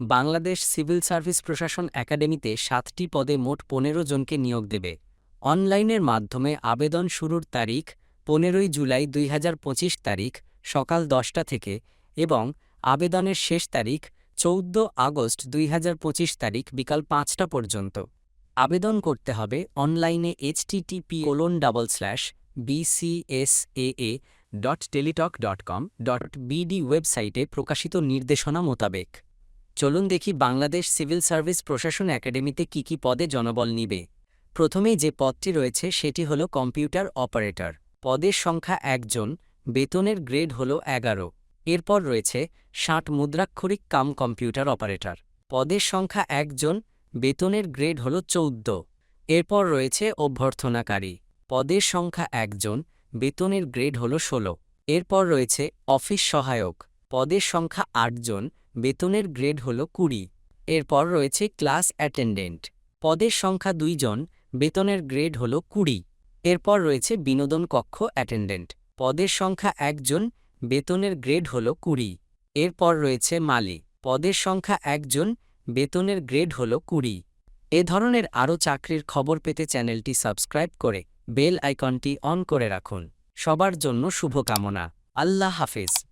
Bangladesh civil service প্রশাসন একাডেমিতে সাতটি পদে মোট পনেরো জনকে নিয়োগ দেবে। অনলাইনের মাধ্যমে আবেদন শুরুর তারিখ পনেরোই জুলাই দুই হাজার পঁচিশ তারিখ সকাল দশটা থেকে এবং আবেদনের শেষ তারিখ চৌদ্দ আগস্ট দুই হাজার পঁচিশ তারিখ বিকাল পাঁচটা পর্যন্ত। আবেদন করতে হবে অনলাইনে HTTP colon double slash BCSAA dot Teletalk dot com dot BD ওয়েবসাইটে প্রকাশিত নির্দেশনা মোতাবেক। চলুন দেখি বাংলাদেশ সিভিল সার্ভিস প্রশাসন একাডেমিতে কি কি পদে জনবল নিবে। প্রথমেই যে পদটি রয়েছে, সেটি হল কম্পিউটার অপারেটর। পদের সংখ্যা একজন, বেতনের গ্রেড হল এগারো। এরপর রয়েছে ষাট মুদ্রাক্ষরিক কাম কম্পিউটার অপারেটর। পদের সংখ্যা একজন, বেতনের গ্রেড হল চৌদ্দ। এরপর রয়েছে অভ্যর্থনাকারী। পদের সংখ্যা একজন, বেতনের গ্রেড হল ষোলো। এরপর রয়েছে অফিস সহায়ক। পদের সংখ্যা আটজন বেতনের গ্রেড হল কুড়ি। এরপর রয়েছে ক্লাস অ্যাটেন্ডেন্ট। পদের সংখ্যা দুইজন, বেতনের গ্রেড হল কুড়ি। এরপর রয়েছে বিনোদন কক্ষ অ্যাটেন্ডেন্ট। পদের সংখ্যা একজন, বেতনের গ্রেড হল কুড়ি। এরপর রয়েছে মালি। পদের সংখ্যা একজন, বেতনের গ্রেড হল কুড়ি। এ ধরনের আরও চাকরির খবর পেতে চ্যানেলটি সাবস্ক্রাইব করে বেল আইকনটি অন করে রাখুন। সবার জন্য শুভকামনা। আল্লাহ হাফেজ।